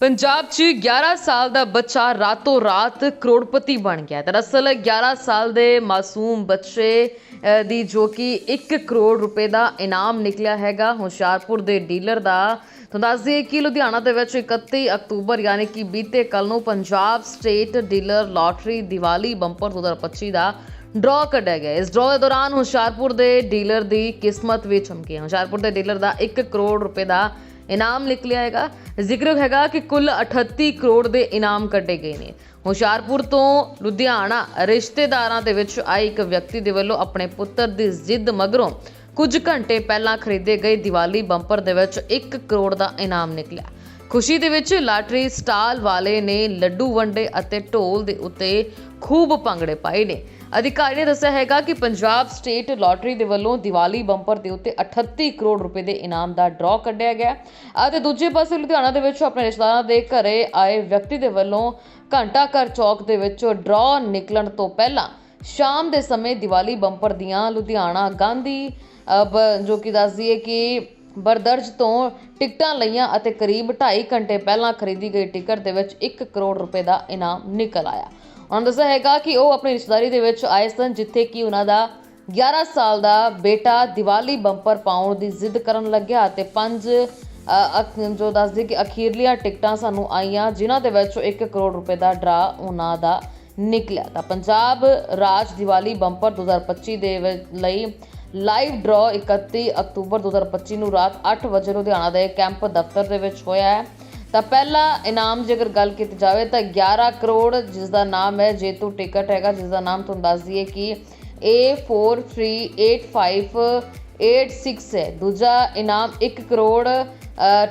ਪੰਜਾਬ 'ਚ 11 ਸਾਲ ਦਾ ਬੱਚਾ ਰਾਤੋਂ ਰਾਤ ਕਰੋੜਪਤੀ ਬਣ ਗਿਆ ਦਰਅਸਲ 11 ਸਾਲ ਦੇ ਮਾਸੂਮ ਬੱਚੇ ਦੀ ਜੋ ਕਿ 1 ਕਰੋੜ ਰੁਪਏ ਦਾ ਇਨਾਮ ਨਿਕਲਿਆ ਹੈਗਾ ਹੁਸ਼ਿਆਰਪੁਰ ਦੇ ਡੀਲਰ ਦਾ। ਤੁਹਾਨੂੰ ਦੱਸ ਦਈਏ ਕਿ ਲੁਧਿਆਣਾ ਦੇ ਵਿੱਚ 31 ਅਕਤੂਬਰ ਯਾਨੀ ਕਿ ਬੀਤੇ ਕੱਲ ਨੂੰ Punjab state dealer lottery Diwali bumper 2025 ਦਾ ਡਰਾਅ ਕੱਢਿਆ ਗਿਆ। ਇਸ ਡਰਾਅ ਦੇ ਦੌਰਾਨ ਹੁਸ਼ਿਆਰਪੁਰ ਦੇ ਡੀਲਰ ਦੀ ਕਿਸਮਤ ਵੀ ਚਮਕੀ ਹੈ। ਹੁਸ਼ਿਆਰਪੁਰ ਦੇ ਡੀਲਰ ਦਾ 1 ਕਰੋੜ ਰੁਪਏ ਦਾ ਇਨਾਮ ਨਿਕਲਿਆ ਹੈਗਾ। ਜ਼ਿਕਰ ਹੈਗਾ ਕਿ ਕੁੱਲ 38 ਕਰੋੜ ਦੇ ਇਨਾਮ ਕੱਢੇ ਗਏ ਨੇ। ਹੁਸ਼ਿਆਰਪੁਰ ਤੋਂ ਲੁਧਿਆਣਾ ਰਿਸ਼ਤੇਦਾਰਾਂ ਦੇ ਵਿੱਚ ਆਏ ਇੱਕ ਵਿਅਕਤੀ ਦੇ ਵੱਲੋਂ ਆਪਣੇ ਪੁੱਤਰ ਦੀ ਜ਼ਿੱਦ ਮਗਰੋਂ ਕੁਝ ਘੰਟੇ ਪਹਿਲਾਂ ਖਰੀਦੇ ਗਏ ਦੀਵਾਲੀ ਬੰਪਰ ਦੇ ਵਿੱਚ 1 ਕਰੋੜ ਦਾ ਇਨਾਮ ਨਿਕਲਿਆ। ਖੁਸ਼ੀ ਦੇ ਵਿੱਚ ਲਾਟਰੀ ਸਟਾਲ ਵਾਲੇ ਨੇ ਲੱਡੂ ਵੰਡੇ ਅਤੇ ਢੋਲ ਦੇ ਉੱਤੇ ਖੂਬ ਭੰਗੜੇ ਪਾਏ ਨੇ। ਅਧਿਕਾਰੀ ਨੇ ਦੱਸਿਆ ਹੈਗਾ ਕਿ ਪੰਜਾਬ ਸਟੇਟ ਲਾਟਰੀ ਦੇ ਵੱਲੋਂ ਦੀਵਾਲੀ ਬੰਪਰ ਦੇ ਉੱਤੇ 38 ਕਰੋੜ ਰੁਪਏ ਦੇ ਇਨਾਮ ਦਾ ਡਰਾਅ ਕੱਢਿਆ ਗਿਆ ਅਤੇ ਦੂਜੇ ਪਾਸੇ ਲੁਧਿਆਣਾ ਦੇ ਵਿੱਚ ਆਪਣੇ ਰਿਸ਼ਤੇਦਾਰਾਂ ਦੇ ਘਰੇ ਆਏ ਵਿਅਕਤੀ ਦੇ ਵੱਲੋਂ ਘੰਟਾ ਘਰ ਚੌਕ ਦੇ ਵਿੱਚ ਡਰਾਅ ਨਿਕਲਣ ਤੋਂ ਪਹਿਲਾਂ ਸ਼ਾਮ ਦੇ ਸਮੇਂ ਦੀਵਾਲੀ ਬੰਪਰ ਦੀਆਂ ਲੁਧਿਆਣਾ ਗਾਂਧੀ ਬ- ਜੋ ਕਿ ਦੱਸਦੀ ਹੈ ਕਿ ਬਰਦਰਜ ਤੋਂ ਟਿਕਟਾਂ ਲਈਆਂ ਅਤੇ ਕਰੀਬ 2.5 ਘੰਟੇ ਪਹਿਲਾਂ ਖਰੀਦੀ ਗਈ ਟਿਕਟ ਦੇ ਵਿੱਚ 1 ਕਰੋੜ ਰੁਪਏ ਦਾ ਇਨਾਮ ਨਿਕਲ ਆਇਆ। ਉਹਨਾਂ ਦੱਸਿਆ ਹੈਗਾ ਕਿ ਉਹ ਆਪਣੀ ਰਿਸ਼ਤੇਦਾਰੀ ਦੇ ਵਿੱਚ ਆਏ ਸਨ, ਜਿੱਥੇ ਕਿ ਉਹਨਾਂ ਦਾ 11 ਸਾਲ ਦਾ ਬੇਟਾ ਦੀਵਾਲੀ ਬੰਪਰ ਪਾਉਣ ਦੀ ਜ਼ਿੱਦ ਕਰਨ ਲੱਗਿਆ ਅਤੇ ਪੰਜ ਅਖ- ਜੋ ਦੱਸਦੇ ਕਿ ਅਖੀਰਲੀਆਂ ਟਿਕਟਾਂ ਸਾਨੂੰ ਆਈਆਂ, ਜਿਨ੍ਹਾਂ ਦੇ ਵਿੱਚ 1 ਕਰੋੜ ਰੁਪਏ ਦਾ ਡਰਾ ਉਹਨਾਂ ਦਾ ਨਿਕਲਿਆ। ਤਾਂ ਪੰਜਾਬ ਰਾਜ ਦੀਵਾਲੀ ਬੰਪਰ 2025 ਦੇ ਲਈ ਲਾਈਵ ਡਰਾ 31 ਅਕਤੂਬਰ 2025 ਨੂੰ ਰਾਤ 8 ਵਜੇ ਲੁਧਿਆਣਾ ਦੇ ਕੈਂਪ ਦਫ਼ਤਰ ਦੇ ਵਿੱਚ ਹੋਇਆ ਹੈ। ਤਾਂ ਪਹਿਲਾ ਇਨਾਮ ਜੇਕਰ ਗੱਲ ਕੀਤੀ ਜਾਵੇ ਤਾਂ 11 ਕਰੋੜ ਜਿਸ ਦਾ ਨਾਮ ਹੈ ਜੇਤੂ ਟਿਕਟ ਹੈਗਾ ਜਿਸ ਦਾ ਨਾਮ ਤੁਹਾਨੂੰ ਦੱਸ ਦਈਏ ਕਿ A438586 ਹੈ। ਦੂਜਾ ਇਨਾਮ 1 ਕਰੋੜ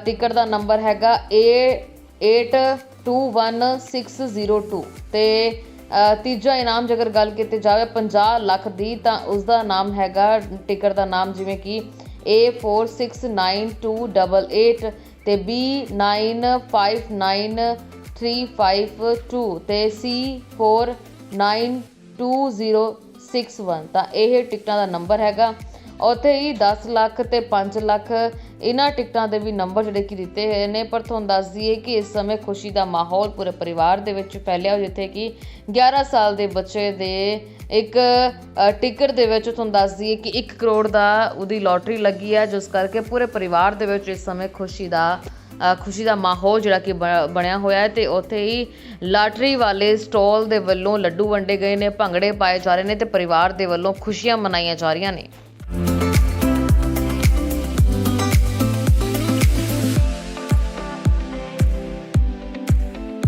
ਟਿਕਟ ਦਾ ਨੰਬਰ ਹੈਗਾ A821602 ਤੇ ਅ, ਤੀਜਾ ਇਨਾਮ ਜੇਕਰ ਗੱਲ ਕੀਤੀ ਜਾਵੇ 50 ਲੱਖ ਦੀ ਤਾਂ ਉਸ ਦਾ ਨਾਮ ਹੈਗਾ ਟਿਕਟ ਦਾ ਨਾਮ ਜਿਵੇਂ ਕਿ A469288 ਤੇ B959352 ਤੇ C492061 ਤਾਂ ਇਹ ਟਿਕਟਾਂ ਦਾ ਨੰਬਰ ਹੈਗਾ। ਉੱਥੇ ਹੀ 10 ਲੱਖ ਤੇ 5 ਲੱਖ ਇਹਨਾਂ ਟਿਕਟਾਂ ਦੇ ਵੀ ਨੰਬਰ ਜਿਹੜੇ ਕਿ ਦਿੱਤੇ ਹੋਏ ਨੇ, ਪਰ ਤੁਹਾਨੂੰ ਦੱਸ ਦਈਏ ਕਿ ਇਸ ਸਮੇਂ ਖੁਸ਼ੀ ਦਾ ਮਾਹੌਲ ਪੂਰੇ ਪਰਿਵਾਰ ਦੇ ਵਿੱਚ ਫੈਲਿਆ ਹੋਇਆ, ਜਿੱਥੇ ਕਿ 11 ਸਾਲ ਦੇ ਬੱਚੇ ਦੇ ਇੱਕ ਟਿਕਟ ਦੇ ਵਿੱਚ ਤੁਹਾਨੂੰ ਦੱਸ ਦਈਏ ਕਿ 1 ਕਰੋੜ ਦਾ ਉਹਦੀ ਲੋਟਰੀ ਲੱਗੀ ਹੈ ਜਿਸ ਕਰਕੇ ਪੂਰੇ ਪਰਿਵਾਰ ਦੇ ਵਿੱਚ ਇਸ ਸਮੇਂ ਖੁਸ਼ੀ ਦਾ ਖੁਸ਼ੀ ਦਾ ਮਾਹੌਲ ਜਿਹੜਾ ਕਿ ਬ- ਬਣਿਆ ਹੋਇਆ ਹੈ ਤੇ ਉੱਥੇ ਹੀ ਲਾਟਰੀ ਵਾਲੇ ਸਟਾਲ ਦੇ ਵੱਲੋਂ ਲੱਡੂ ਵੰਡੇ ਗਏ ਨੇ, ਭੰਗੜੇ ਪਾਏ ਜਾ ਰਹੇ ਨੇ ਤੇ ਪਰਿਵਾਰ ਦੇ ਵੱਲੋਂ ਖੁਸ਼ੀਆਂ ਮਨਾਈਆਂ ਜਾ ਰਹੀਆਂ ਨੇ।